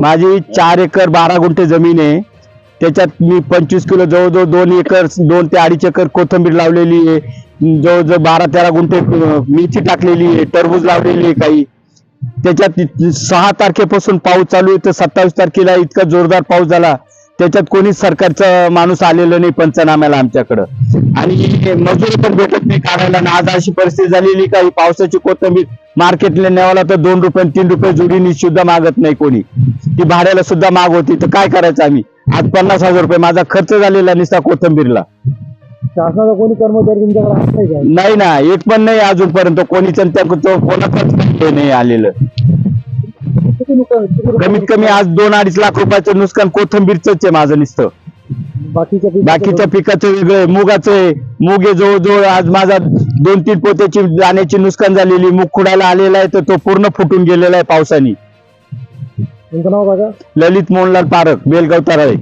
माझी चार एकर बारा गुंठे जमीन आहे. त्याच्यात मी पंचवीस किलो जवळजवळ दोन एकर दोन ते अडीच एकर कोथंबीर लावलेली आहे. जवळजवळ बारा तेरा गुंठे मिरची टाकलेली आहे टरबूज लावलेली आहे काही. त्याच्यात सहा तारखेपासून पाऊस चालू आहे तर सत्तावीस तारखेला इतका जोरदार पाऊस झाला. त्याच्यात कोणीच सरकारचा माणूस आलेलं नाही पंचनाम्याला आमच्याकडं. आणि मजुरी पण भेटत नाही काढायला. आज अशी परिस्थिती झालेली काही पावसाची कोथंबीर मार्केटला न्यावाला तर दोन रुपये तीन रुपये जुडीनी सुद्धा मागत नाही कोणी. ती भाड्याला सुद्धा माग होती तर काय करायचं आम्ही? आज पन्नास हजार रुपये माझा खर्च झालेला निसता कोथंबीरला. शासनाचा कोणी कर्मचारी तुमच्याकडे हात नाही का? नाही ना एक पण नाही अजूनपर्यंत. कोणीच आणि त्या तो कोणाचंच हे नाही आलेलं. किती नुकसान किती रुपये- कमीत कमी आज दोन अडीच लाख रुपयाचं नुकसान कोथंबीरच आहे माझं नुसतं. बाकीच्या पिकाचं- बाकीच्या पिकाचं वेगळं आहे. मुगाचं आहे. मूग जवळजवळ आज माझा दोन तीन पोत्याची दाण्याची नुकसान झालेली. मूग खुडायला आलेला आहे तर तो पूर्ण फुटून गेलेला आहे पावसाने. तुमचं नाव बघा ललित मोहनलाल पारख बेलगाव तराळे.